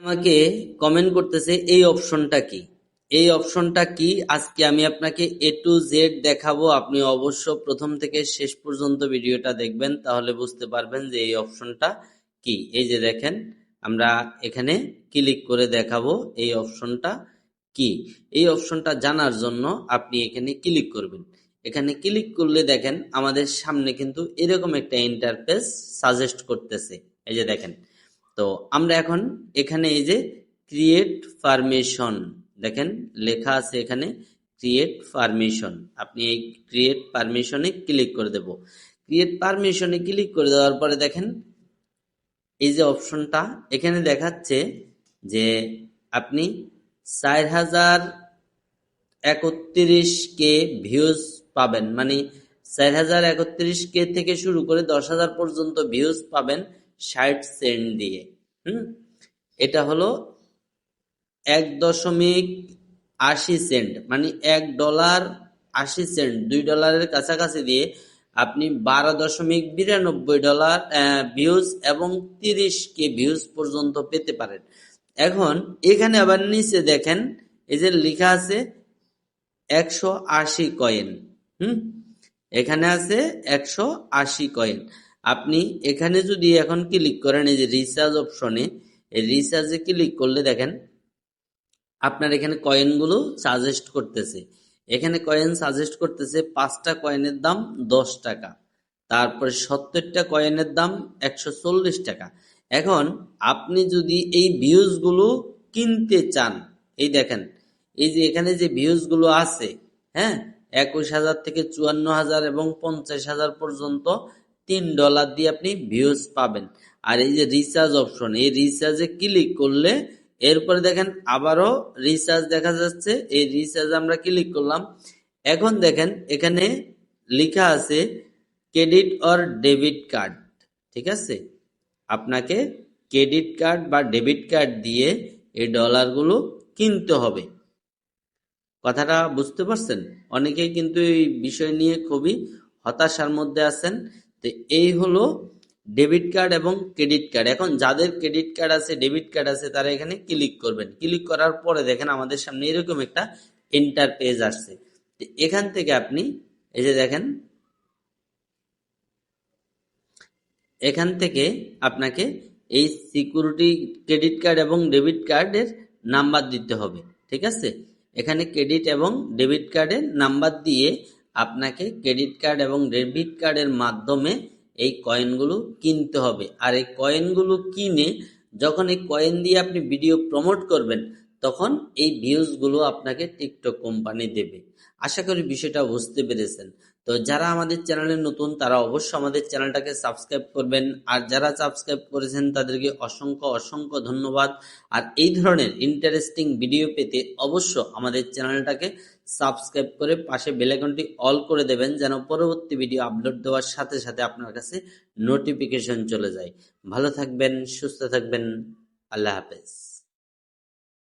আমাকে কমেন্ট করতেছে, এই অপশনটা কি? এই অপশনটা কি? আজকে আমি আপনাকে এ টু জেড দেখাবো। আপনি অবশ্য প্রথম থেকে শেষ পর্যন্ত ভিডিওটা দেখবেন, তাহলে বুঝতে পারবেন যে এই অপশনটা কি। এই যে দেখেন, আমরা এখানে ক্লিক করে দেখাবো এই অপশনটা কি। এই অপশনটা জানার জন্য আপনি এখানে ক্লিক করবেন। এখানে ক্লিক করলে দেখেন, আমাদের সামনে কিন্তু এরকম একটা ইন্টারফেস সাজেস্ট করতেছে। এই যে দেখেন তো আমরা এখন এখানে এই যে ক্রিয়েট পারমিশন দেখেন লেখা আছে এখানে ক্রিয়েট পারমিশন আপনি এই ক্রিয়েট পারমিশনে ক্লিক করে দেব। ক্রিয়েট পারমিশনে ক্লিক করে দেওয়ার পরে দেখেন এই যে অপশনটা এখানে দেখাচ্ছে যে আপনি চার হাজার একত্রিশ কে ভিউজ পাবেন। মানে চার হাজার একত্রিশ কে থেকে শুরু করে দশ হাজার পর্যন্ত ভিউজ পাবেন। ষাট সেন্ট দিয়ে, হুম? এটা হলো এক দশমিক আশি সেন্ট মানে এক ডলার আশি সেন্ট, দুই ডলারের কাছাকাছি দিয়ে আপনি বারো দশমিক বিরানব্বই ডলার ভিউজ এবং তিরিশ কে ভিউজ পর্যন্ত পেতে পারেন। এখন এখানে আবার নিচে দেখেন, এই যে লেখা আছে একশো আশি কয়েন, হুম? এখানে আছে একশো আশি কয়েন। আপনি এখানে যদি এখন ক্লিক করেন, এই যে রিচার্জ অপশনে এই রিচার্জে ক্লিক করলে দেখেন, আপনার এখানে কয়েনগুলো সাজেস্ট করতেছে। এখানে কয়েন সাজেস্ট করতেছে পাঁচটা কয়েনের দাম দশ টাকা, তারপরে সত্তরটা কয়েনের দাম একশো চল্লিশ টাকা। এখন আপনি যদি এই ভিউজগুলো কিনতে চান, এই দেখেন, এই যে এখানে যে ভিউজগুলো আছে হ্যাঁ একুশ হাজার থেকে চুয়ান্ন হাজার এবং পঞ্চাশ হাজার পর্যন্ত তিন ডলার দিয়ে আপনি ভিউজ পাবেন। আর এই যে রিচার্জ অপশন এই রিচার্জে ক্লিক করলে এরপরে দেখেন আবারও রিচার্জ দেখা যাচ্ছে। এই রিচার্জ আমরা ক্লিক করলাম। এখন দেখেন এখানে লেখা আছে ক্রেডিট অর ডেবিট কার্ড ঠিক আছে? আপনাকে ক্রেডিট কার্ড বা ডেবিট কার্ড দিয়ে এই ডলারগুলো কিনতে হবে। কথাটা বুঝতে পারছেন? অনেকেই কিন্তু এই বিষয় নিয়ে খুবই হতাশার মধ্যে আছেন। তো এই হলো ডেবিট কার্ড এবং ক্রেডিট কার্ড এখন যাদের ক্রেডিট কার্ড আছে ডেবিট কার্ড আছে, তারা এখানে ক্লিক করবেন। ক্লিক করার পরে দেখেন আমাদের সামনে এরকম একটা এন্টার পেজ আসছে। এখান থেকে আপনি এই যে দেখেন, এখান থেকে আপনাকে এই সিকিউরিটি ক্রেডিট কার্ড এবং ডেবিট কার্ডের নাম্বার দিতে হবে, ঠিক আছে? এখানে ক্রেডিট এবং ডেবিট কার্ডের নাম্বার দিয়ে আপনাকে ক্রেডিট কার্ড এবং ডেবিট কার্ডের মাধ্যমে এই কয়েনগুলো কিনতে হবে। আর এই কয়েনগুলো কিনে যখন এই কয়েন দিয়ে আপনি ভিডিও প্রমোট করবেন তখন এই ভিউজগুলো আপনাকে টিকটক কোম্পানি দেবে। আশা করি বিষয়টা বুঝতে পেরেছেন। তো যারা আমাদের চ্যানেলে নতুন, তারা অবশ্যই আমাদের চ্যানেলটাকে সাবস্ক্রাইব করবেন। আর যারা সাবস্ক্রাইব করেছেন, তাদেরকে অসংখ্য অসংখ্য ধন্যবাদ। আর এই ধরনের ইন্টারেস্টিং ভিডিও পেতে অবশ্য আমাদের চ্যানেলটাকে সাবস্ক্রাইব করে পাশে বেলাইকনটি অল করে দেবেন, যেন পরবর্তী ভিডিও আপলোড দেওয়ার সাথে সাথে আপনার কাছে নোটিফিকেশন চলে যায়। ভালো থাকবেন, সুস্থ থাকবেন। আল্লাহ হাফেজ।